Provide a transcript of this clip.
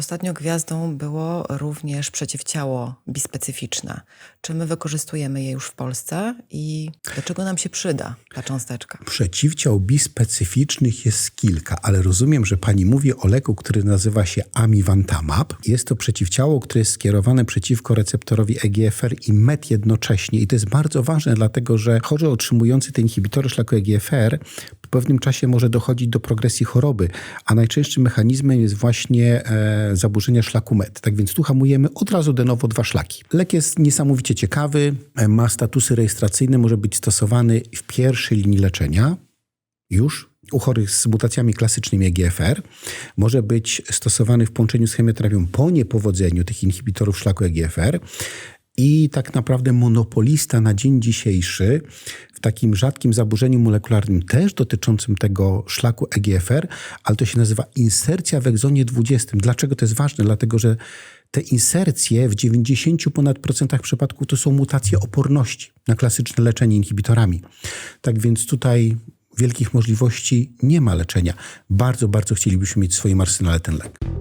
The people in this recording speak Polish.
Ostatnio gwiazdą było również przeciwciało bispecyficzne. Czy my wykorzystujemy je już w Polsce i do czego nam się przyda ta cząsteczka? Przeciwciał bispecyficznych jest kilka, ale rozumiem, że pani mówi o leku, który nazywa się amivantamab. Jest to przeciwciało, które jest skierowane przeciwko receptorowi EGFR i MET jednocześnie. I to jest bardzo ważne, dlatego że chorzy otrzymujący te inhibitory szlaku EGFR pewnym czasie może dochodzić do progresji choroby, a najczęstszym mechanizmem jest właśnie e, zaburzenia szlaku MET. Tak więc tu hamujemy od razu de novo dwa szlaki. Lek jest niesamowicie ciekawy, e, ma statusy rejestracyjne, może być stosowany w pierwszej linii leczenia już u chorych z mutacjami klasycznymi EGFR. Może być stosowany w połączeniu z chemioterapią po niepowodzeniu tych inhibitorów szlaku EGFR. I tak naprawdę monopolista na dzień dzisiejszy takim rzadkim zaburzeniu molekularnym, też dotyczącym tego szlaku EGFR, ale to się nazywa insercja w egzonie 20. Dlaczego to jest ważne? Dlatego, że te insercje w 90 ponad procentach przypadków to są mutacje oporności na klasyczne leczenie inhibitorami. Tak więc tutaj wielkich możliwości nie ma leczenia. Bardzo, bardzo chcielibyśmy mieć w swoim arsenale ten lek.